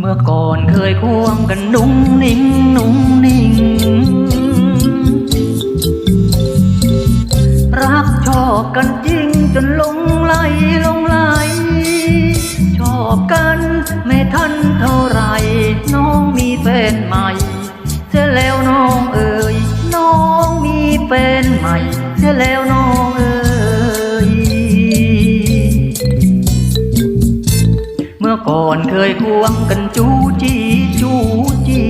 เมื่อก่อนเคยควงกันนุ่งนิ่งนุ่งนิ่ง รักชอบกันจริงจนหลงไหลหลงไหล ชอบกันไม่ทันเท่าไร น้องมีแฟนใหม่เสียแล้วน้องเอ๋ยน้องมีแฟนใหม่เสียแล้วน้อง ก่อนเคยควงกันจูจีจูจี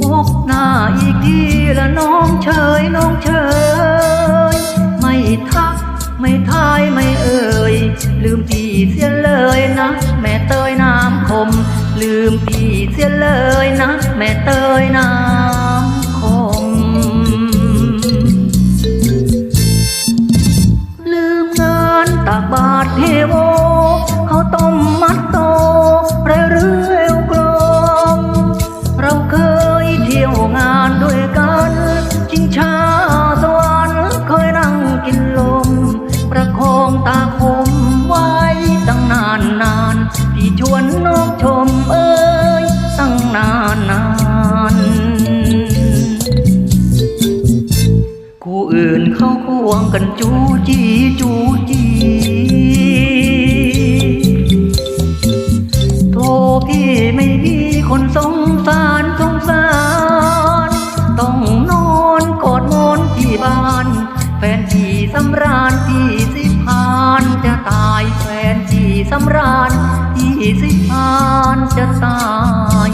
พบหน้าอีกทีละน้องเฉยน้องเฉยไม่ทักไม่ทายไม่เอ่ย ลืมพี่เสียเลยนะ แม่เตยน้ำคม ลืมพี่เสียเลยนะ แม่เตยน้ำ ตาคมไว้ตั้งนานนานพี่ชวนน้องชมเอ้ยตั้งนานนานคู่อื่นเขาควงกันจูจีจูจีำราญที่สิพานจะตาย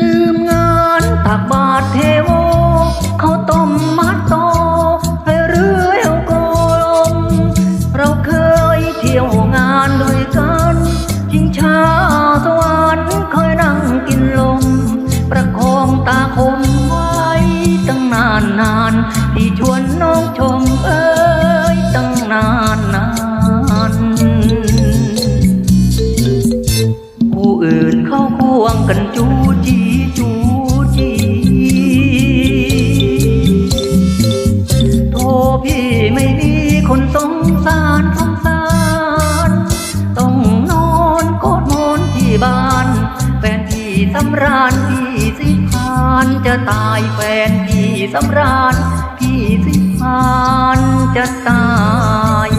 ลืมงานตักบาทเทโวเขาต้มมัดโตให้เรื่อยกลมเราเคยเที่ยวงานด้วยกันจิงช้า กินลม ประคองตาคมไว้ตั้งนานนานที่ชวนน้อง สำราญพี่สิพานจะตายแฟนพี่สำราญพี่สิพานจะตาย